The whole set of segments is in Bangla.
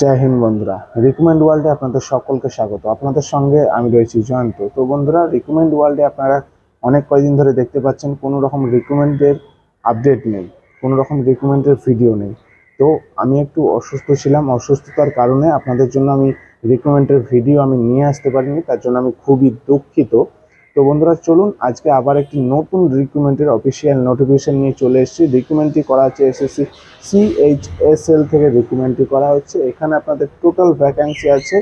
জয় হিন্দ বন্ধুরা রিকমেন্ড ওয়ার্ল্ডে আপনাদের সকলকে স্বাগত। আপনাদের সঙ্গে আমি রয়েছি জয়ন্ত। তো বন্ধুরা রিকমেন্ড ওয়ার্ল্ডে আপনারা অনেক কয়দিন ধরে দেখতে পাচ্ছেন, কোনো রকম রিকমেন্ডের আপডেট নেই, কোনো রকম রিকমেন্ডের ভিডিও নেই। তো আমি একটু অসুস্থ ছিলাম, অসুস্থতার কারণে আপনাদের জন্য আমি রিকমেন্ডের ভিডিও আমি নিয়ে আসতে পারিনি, তার জন্য আমি খুবই দুঃখিত। তো বন্ধুরা, চলুন আজকে আবার একটি নতুন রিক্রুটমেন্টের অফিসিয়াল নোটিফিকেশন নিয়ে চলে এসেছি। রিক্রুটমেন্টটি করা হচ্ছে এসএসসি সিএইচএসএল থেকে রিক্রুটমেন্টটি করা হচ্ছে। এখানে আপনাদের টোটাল ভ্যাকান্সি আছে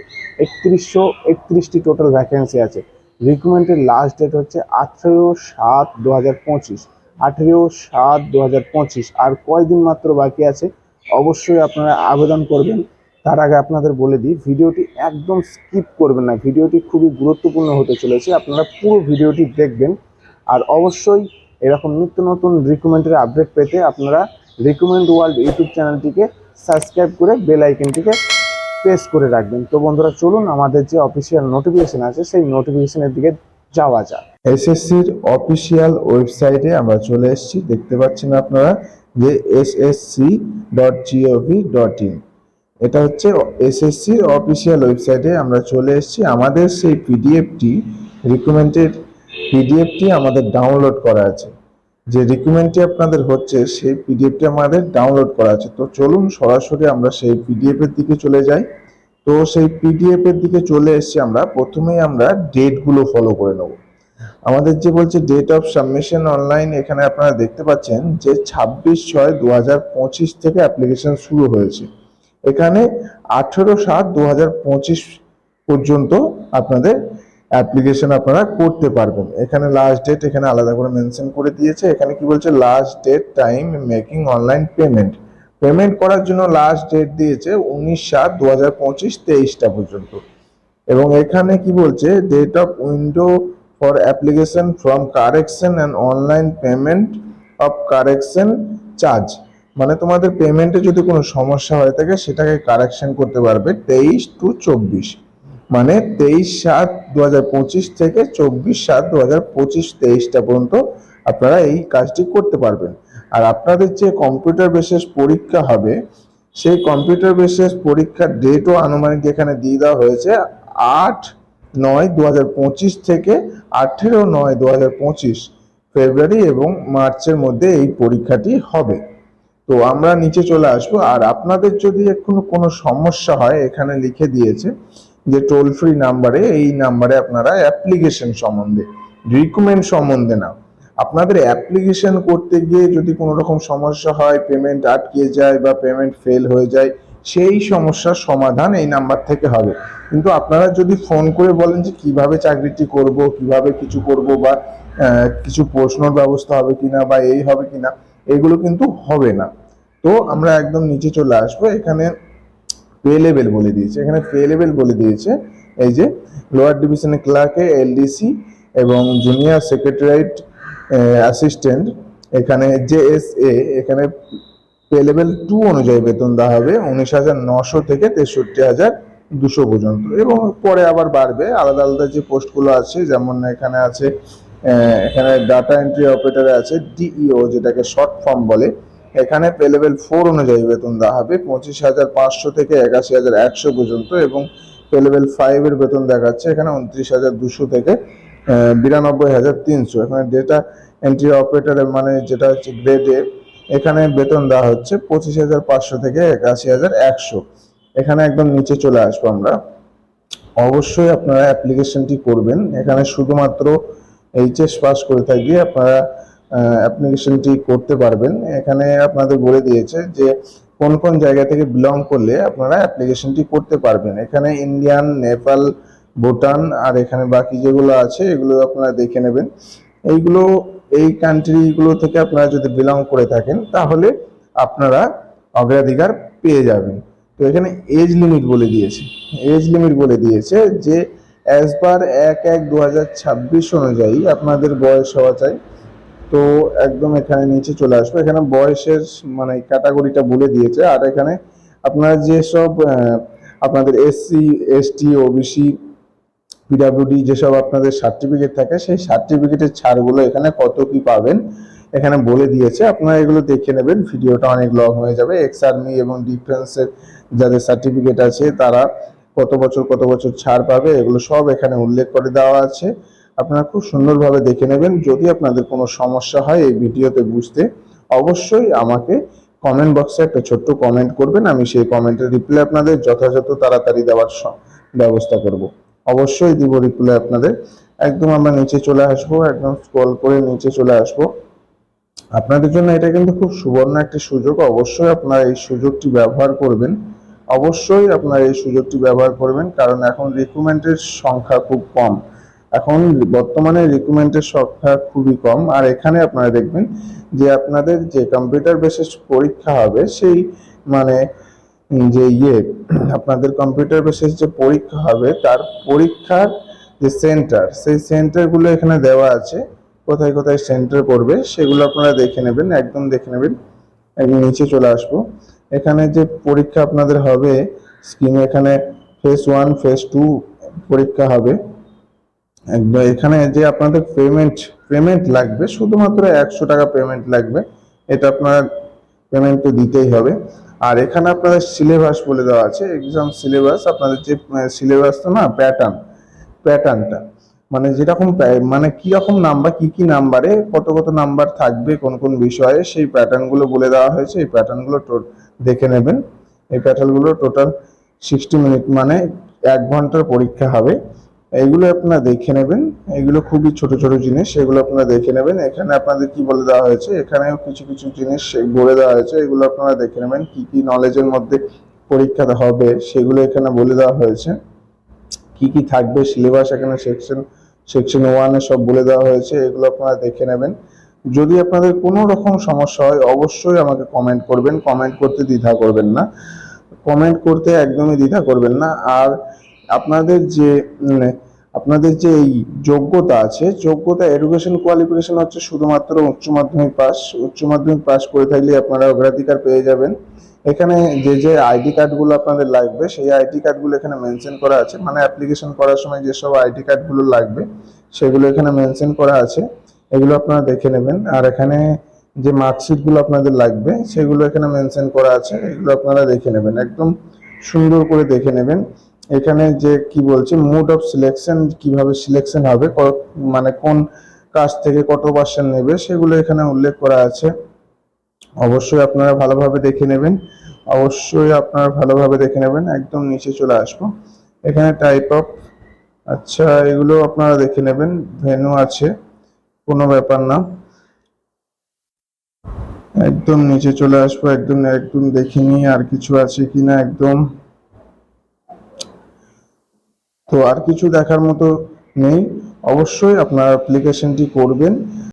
একত্রিশশো একত্রিশটি টোটাল ভ্যাকান্সি আছে। রিক্রুটমেন্টের লাস্ট ডেট হচ্ছে আঠেরো সাত দু হাজার পঁচিশ। আঠেরো সাত দু হাজার পঁচিশ। আর কয়দিন মাত্র বাকি আছে? অবশ্যই আপনারা আবেদন করবেন। তার আগে আপনাদের বলে দিই, ভিডিওটি একদম স্কিপ করবেন না। ভিডিওটি খুবই গুরুত্বপূর্ণ হতে চলেছে। আপনারা পুরো ভিডিওটি দেখবেন। আর অবশ্যই এরকম নিত্য নতুন রিকমেন্ডের আপডেট পেতে আপনারা রিকমেন্ড ওয়ার্ল্ড ইউটিউব চ্যানেলটিকে সাবস্ক্রাইব করে বেল আইকনটিকে প্রেস করে রাখবেন। তো বন্ধুরা, চলুন আমাদের যে অফিসিয়াল নোটিফিকেশন আছে, সেই নোটিফিকেশনের দিকে যাওয়া যাক। এসএসসির অফিসিয়াল ওয়েবসাইটে আমরা চলে এসেছি। দেখতে পাচ্ছেন আপনারা যে SSC dot GOV dot in এটা হচ্ছে এসএসসির অফিসিয়াল ওয়েবসাইটে আমরা চলে এসেছি। আমাদের সেই পিডিএফটি রিকমেন্ডেড পিডিএফটি আমাদের ডাউনলোড করা আছে। যে রিকমেন্ডটি আপনাদের হচ্ছে, সেই পিডিএফটি আমাদের ডাউনলোড করা আছে। তো চলুন সরাসরি আমরা সেই পিডিএফ এর দিকে চলে যাই। তো সেই পিডিএফ এর দিকে চলে এসেছি আমরা। প্রথমেই আমরা ডেটগুলো ফলো করে নেব। আমাদের যে বলছে ডেট অফ সাবমিশন অনলাইন এখানে আপনারা দেখতে পাচ্ছেন যে ছাব্বিশ ছয় দু থেকে অ্যাপ্লিকেশন শুরু হয়েছে। এখানে আঠেরো সাত দু পর্যন্ত আপনাদের অ্যাপ্লিকেশন আপনারা করতে পারবেন। এখানে লাস্ট ডেট এখানে আলাদা করে মেনশন করে দিয়েছে। এখানে কি বলছে? Last date time making online payment payment করার জন্য লাস্ট ডেট দিয়েছে উনিশ সাত দু হাজার পঁচিশ তেইশটা পর্যন্ত। এবং এখানে কি বলছে? Date of window for application form correction and online payment of correction charge মানে তোমাদের পেমেন্টে যদি কোনো সমস্যা হয়ে থাকে, সেটাকে কারেকশন করতে পারবে তেইশ টু চব্বিশ। মানে তেইশ সাত দু থেকে চব্বিশ সাত দু হাজার পঁচিশ তেইশটা পর্যন্ত আপনারা এই কাজটি করতে পারবেন। আর আপনাদের যে কম্পিউটার বেসিস পরীক্ষা হবে, সেই কম্পিউটার বেসিস পরীক্ষার ডেটও আনুমানিক এখানে দিয়ে দেওয়া হয়েছে আট নয় দু থেকে আঠেরো নয় দু ফেব্রুয়ারি এবং মার্চের মধ্যে এই পরীক্ষাটি হবে। তো আমরা নিচে চলে আসব। আর আপনাদের যদি এখনও কোনো সমস্যা হয়, এখানে লিখে দিয়েছে যে টোল ফ্রি নাম্বারে এই নাম্বারে আপনারা অ্যাপ্লিকেশন সম্বন্ধে রিকমেন্ড সম্বন্ধে না আপনাদের অ্যাপ্লিকেশন করতে গিয়ে যদি কোনো রকম সমস্যা হয় পেমেন্ট আটকে যায় বা পেমেন্ট ফেল হয়ে যায়, সেই সমস্যার সমাধান এই নাম্বার থেকে হবে। কিন্তু আপনারা যদি ফোন করে বলেন যে কীভাবে চাকরিটি করব, কীভাবে কিছু করব বা কিছু প্রশ্নর ব্যবস্থা হবে কিনা বা এই হবে কিনা এগুলো কিন্তু হবে না। তো আমরা একদম নিচে চলে আসব। এখানে পে লেভেল বলে দিয়েছে। এখানে পে লেভেল বলে দিয়েছে এই যে লোয়ার ডিভিশনের ক্লার্কে এলডিসি এবং জুনিয়র সেক্রেটারিয়েট অ্যাসিস্ট্যান্ট এখানে জেএসএ এখানে পে লেভেল টু অনুযায়ী বেতন দেওয়া হবে। উনিশ হাজার নশো থেকে তেষট্টি হাজার দুশো পর্যন্ত। এবং পরে আবার বাড়বে। আলাদা আলাদা যে পোস্টগুলো আছে, যেমন এখানে আছে এখানে ডাটা এন্ট্রি অপারেটরে আছে ডিইও যেটাকে শর্ট ফর্ম বলে। এখানে পে লেভেল ফোর অনুযায়ী বেতন দেওয়া হবে, পঁচিশ হাজার পাঁচশো থেকে একাশি হাজার একশো পর্যন্ত এবং পে লেভেল ফাইভের বেতন দেখাচ্ছে এখানে উনত্রিশ হাজার দুশো থেকে বিরানব্বই হাজার তিনশো। এখানে ডেটা এন্ট্রি অপারেটরের মানে যেটা হচ্ছে গ্রেড এ এখানে বেতন দেওয়া হচ্ছে পঁচিশ হাজার পাঁচশো থেকে একাশি হাজার একশো। এখানে একদম নিচে চলে আসব আমরা। অবশ্যই আপনারা অ্যাপ্লিকেশনটি করবেন। এখানে শুধুমাত্র এইচএস পাস করে থাকলে আপনারা অ্যাপ্লিকেশনটি করতে পারবেন। এখানে আপনাদের বলে দিয়েছে যে কোন কোন জায়গা থেকে বিলং করলে আপনারা অ্যাপ্লিকেশনটি করতে পারবেন। এখানে ইন্ডিয়ান নেপাল ভুটান আর এখানে বাকি যেগুলো আছে, এগুলো আপনারা দেখে নেবেন। এইগুলো, এই কান্ট্রিগুলো থেকে আপনারা যদি বিলং করে থাকেন, তাহলে আপনারা অগ্রাধিকার পেয়ে যাবেন। তো এখানে এজ লিমিট বলে দিয়েছে। এজ লিমিট বলে দিয়েছে যে অ্যাজ পার এক এক দু ছাব্বিশ অনুযায়ী আপনাদের বয়স হওয়া চাই। তো একদম এখানে নিচে চলে আসব। এখানে বয়সের মানে ক্যাটাগরিটা বলে দিয়েছে। আর এখানে আপনার যেসব আপনাদের এসসি এসটি ওবিসি পিডাব্লিউডি যেসব আপনাদের সার্টিফিকেট থাকে, সেই সার্টিফিকেটের ছাড়গুলো এখানে কত কি পাবেন, এখানে বলে দিয়েছে। আপনারা এগুলো দেখে নেবেন। ভিডিওটা অনেক লং হয়ে যাবে। এক্স আর্মি এবং ডিফেন্সের যাদের সার্টিফিকেট আছে, তারা কত বছর কত বছর ছাড় পাবে এগুলো সব এখানে উল্লেখ করে দেওয়া আছে। আপনারা খুব সুন্দরভাবে দেখে নেবেন। যদি আপনাদের কোনো সমস্যা হয় এই ভিডিওতে বুঝতে, অবশ্যই আমাকে কমেন্ট বক্সে একটা ছোট্ট কমেন্ট করবেন। আমি সেই কমেন্টের রিপ্লাই আপনাদের যথাযথ তাড়াতাড়ি দেওয়ার ব্যবস্থা করব। অবশ্যই দিব রিপ্লাই আপনাদের। একদম আমরা নিচে চলে আসব, একদম স্ক্রল করে নিচে চলে আসব। আপনাদের জন্য এটা কিন্তু খুব সুবর্ণ একটি সুযোগ। অবশ্যই আপনারা এই সুযোগটি ব্যবহার করবেন। অবশ্যই আপনারা এই সুযোগটি ব্যবহার করবেন, কারণ এখন রিক্রুটমেন্টের সংখ্যা খুব কম। এখন বর্তমানে রিক্রুটমেন্টের সংখ্যা খুবই কম, আর এখানে আপনারা দেখবেন যে আপনাদের যে কম্পিউটার বেসিস পরীক্ষা হবে, সেই মানে যে ইয়ে আপনাদের কম্পিউটার বেসিস যে পরীক্ষা হবে, তার পরীক্ষার যে সেন্টার সেই সেন্টারগুলো এখানে দেওয়া আছে। কোথায় কোথায় সেন্টার পড়বে, সেগুলো আপনারা দেখে নেবেন, একদম দেখে নেবেন। একদম নিচে চলে আসব। এখানে যে পরীক্ষা আপনাদের হবে স্কিমে এখানে ফেস ওয়ান ফেস টু পরীক্ষা হবে। এখানে যে আপনাদের পেমেন্ট পেমেন্ট লাগবে, শুধুমাত্র একশো টাকা পেমেন্ট লাগবে, এটা আপনারা পেমেন্ট দিতেই হবে। আর এখানে আপনাদের সিলেবাস বলে দেওয়া আছে এক্সাম সিলেবাস আপনাদের যে সিলেবাস তো না প্যাটার্ন প্যাটার্নটা মানে যেরকম মানে কি রকম নাম্বার কি কি নাম্বারে কত কত নাম্বার থাকবে, কোন কোন বিষয়ে, সেই প্যাটার্নগুলো বলে দেওয়া হয়েছে, এই প্যাটার্নগুলো দেখে নেবেন। এই প্যাটার্নগুলো টোটাল সিক্সটি মিনিট মানে এক ঘণ্টার পরীক্ষা হবে। এইগুলো আপনারা দেখে নেবেন। এগুলো খুবই ছোট ছোট জিনিস, এগুলো আপনারা দেখে নেবেন। এখানে আপনাদের কি বলে দেওয়া হয়েছে? এখানেও কিছু কিছু জিনিস বলে দেওয়া হয়েছে। এগুলো আপনারা দেখে নেবেন। কি কি নলেজের মধ্যে পরীক্ষা হবে, সেগুলো এখানে বলে দেওয়া হয়েছে। কি কি থাকবে সিলেবাস এখানে সেকশন সেকশন ওয়ানে সব বলে দেওয়া হয়েছে। এগুলো আপনারা দেখে নেবেন। যদি আপনাদের কোনো রকম সমস্যা হয়, অবশ্যই আমাকে কমেন্ট করবেন। কমেন্ট করতে দ্বিধা করবেন না। কমেন্ট করতে একদমই দ্বিধা করবেন না। আর আপনাদের যে আপনাদের যে এই যোগ্যতা আছে, যোগ্যতা এডুকেশন কোয়ালিফিকেশন হচ্ছে শুধুমাত্র উচ্চ মাধ্যমিক পাস উচ্চ মাধ্যমিক পাস করে থাকলে আপনারা অগ্রাধিকার পেয়ে যাবেন। এখানে যে যে আইডি কার্ডগুলো আপনাদের লাগবে, সেই আইডি কার্ডগুলো এখানে মেনশন করা আছে। মানে অ্যাপ্লিকেশন করার সময় যেসব আইডি কার্ডগুলো লাগবে, সেগুলো এখানে মেনশন করা আছে। এগুলো আপনারা দেখে নেবেন। আর এখানে যে মার্কশিটগুলো আপনাদের লাগবে, সেগুলো এখানে মেনশন করা আছে। এগুলো আপনারা দেখে নেবেন। একদম সুন্দর করে দেখে নেবেন। এখানে যে কি বলছে মোড অফ সিলেকশন কীভাবে সিলেকশন হবে মানে কোন কাজ থেকে কত পার্সেন্ট নেবে, সেগুলো এখানে উল্লেখ করা আছে। অবশ্যই আপনারা ভালোভাবে দেখে নেবেন। অবশ্যই আপনারা ভালোভাবে দেখে নেবেন। একদম নিচে চলে আসব। এখানে টাইপ অফ আচ্ছা এগুলো আপনারা দেখে নেবেন। ভেনু আছে। কোনো ব্যাপার না। একদম নিচে চলে আসব, একদম একদম দেখে নিই আর কিছু আছে কিনা একদম। তো আর কিছু দেখার মতো নেই। অবশ্যই আপনারা অ্যাপ্লিকেশনটি করবেন।